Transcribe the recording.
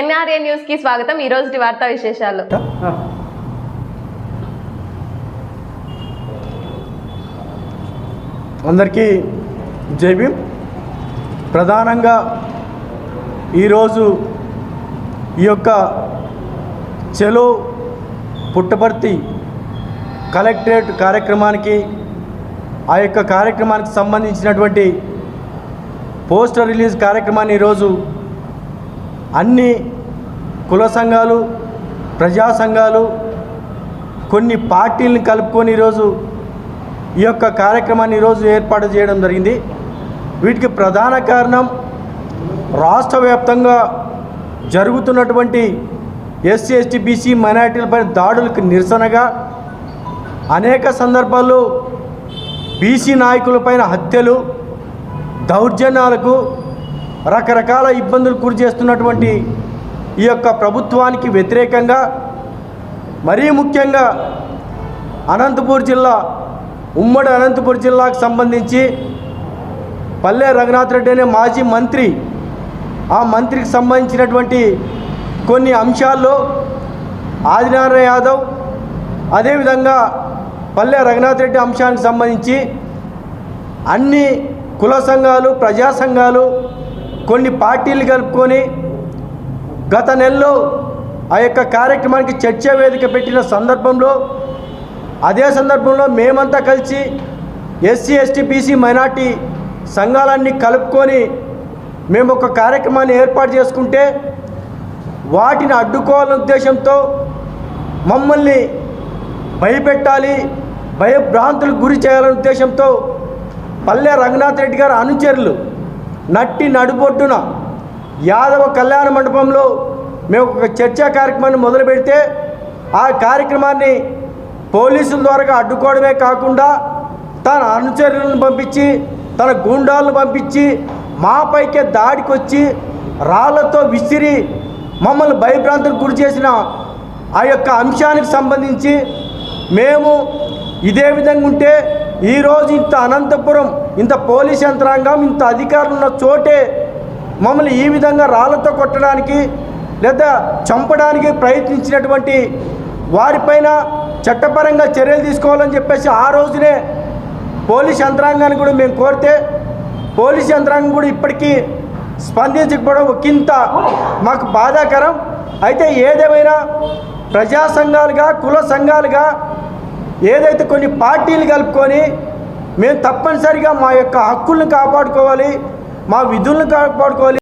NRA న్యూస్కి స్వాగతం. ఈ రోజు వార్తా విశేషాలు. అందరికీ జై భీమ్. ప్రధానంగా ఈరోజు ఈ యొక్క చెలో పుట్టపర్తి కలెక్టరేట్ కార్యక్రమానికి ఆ యొక్క కార్యక్రమానికి సంబంధించినటువంటి పోస్టర్ రిలీజ్ కార్యక్రమాన్ని ఈరోజు అన్ని కుల సంఘాలు ప్రజా సంఘాలు కొన్ని పార్టీలను కలుపుకొని ఈరోజు ఈ యొక్క కార్యక్రమాన్ని ఈరోజు ఏర్పాటు చేయడం జరిగింది. వీటికి ప్రధాన కారణం రాష్ట్ర వ్యాప్తంగా జరుగుతున్నటువంటి ఎస్సీ ఎస్టీ బీసీ మైనార్టీలపై దాడులకు నిరసనగా అనేక సందర్భాల్లో బీసీ నాయకులపైన హత్యలు దౌర్జన్యాలకు రకరకాల ఇబ్బందులు గురి చేస్తున్నటువంటి ఈ యొక్క ప్రభుత్వానికి వ్యతిరేకంగా మరీ ముఖ్యంగా అనంతపూర్ జిల్లా ఉమ్మడి అనంతపూర్ జిల్లాకు సంబంధించి పల్లె రఘునాథ్ రెడ్డి అనే మాజీ మంత్రి ఆ మంత్రికి సంబంధించినటువంటి కొన్ని అంశాల్లో ఆదినారాయణ యాదవ్ అదేవిధంగా పల్లె రఘునాథ్ రెడ్డి అంశానికి సంబంధించి అన్ని కుల సంఘాలు ప్రజా సంఘాలు కొన్ని పార్టీలు కలుపుకొని గత నెలలో ఆ యొక్క కార్యక్రమానికి చర్చా వేదిక పెట్టిన సందర్భంలో అదే సందర్భంలో మేమంతా కలిసి ఎస్సీ ఎస్టీ బీసీ మైనార్టీ సంఘాలన్నీ కలుపుకొని మేము ఒక కార్యక్రమాన్ని ఏర్పాటు చేసుకుంటే వాటిని అడ్డుకోవాలనే ఉద్దేశంతో మమ్మల్ని భయపెట్టాలి భయభ్రాంతులకు గురి చేయాలనే ఉద్దేశంతో పల్లె రంగనాథ్ రెడ్డి గారు అనుచరులు నట్టి నడుబొడ్డున యాదవ కళ్యాణ మండపంలో మేము ఒక చర్చా కార్యక్రమాన్ని మొదలు పెడితే ఆ కార్యక్రమాన్ని పోలీసుల ద్వారా అడ్డుకోవడమే కాకుండా తన అనుచరులను పంపించి తన గూండాలను పంపించి మాపైకే దాడికి వచ్చి రాళ్ళతో విసిరి మమ్మల్ని భయభ్రాంతులకు గురి చేసిన ఆ యొక్క అంశానికి సంబంధించి మేము ఇదే విధంగా ఉంటే ఈరోజు ఇంత అనంతపురం ఇంత పోలీస్ యంత్రాంగం ఇంత అధికారులు ఉన్న చోటే మమ్మల్ని ఈ విధంగా రాళ్ళతో కొట్టడానికి లేదా చంపడానికి ప్రయత్నించినటువంటి వారిపైన చట్టపరంగా చర్యలు తీసుకోవాలని చెప్పేసి ఆ రోజునే పోలీస్ యంత్రాంగాన్ని కూడా మేము కోరితే పోలీస్ యంత్రాంగం కూడా ఇప్పటికీ స్పందించకపోవడం ఒకంత మాకు బాధాకరం. అయితే ఏదేమైనా ప్రజా సంఘాలుగా కుల సంఘాలుగా ఏదైతే కొన్ని పార్టీలు కలుపుకొని మేము తప్పనిసరిగా మా యొక్క హక్కులను కాపాడుకోవాలి మా విధులను కాపాడుకోవాలి.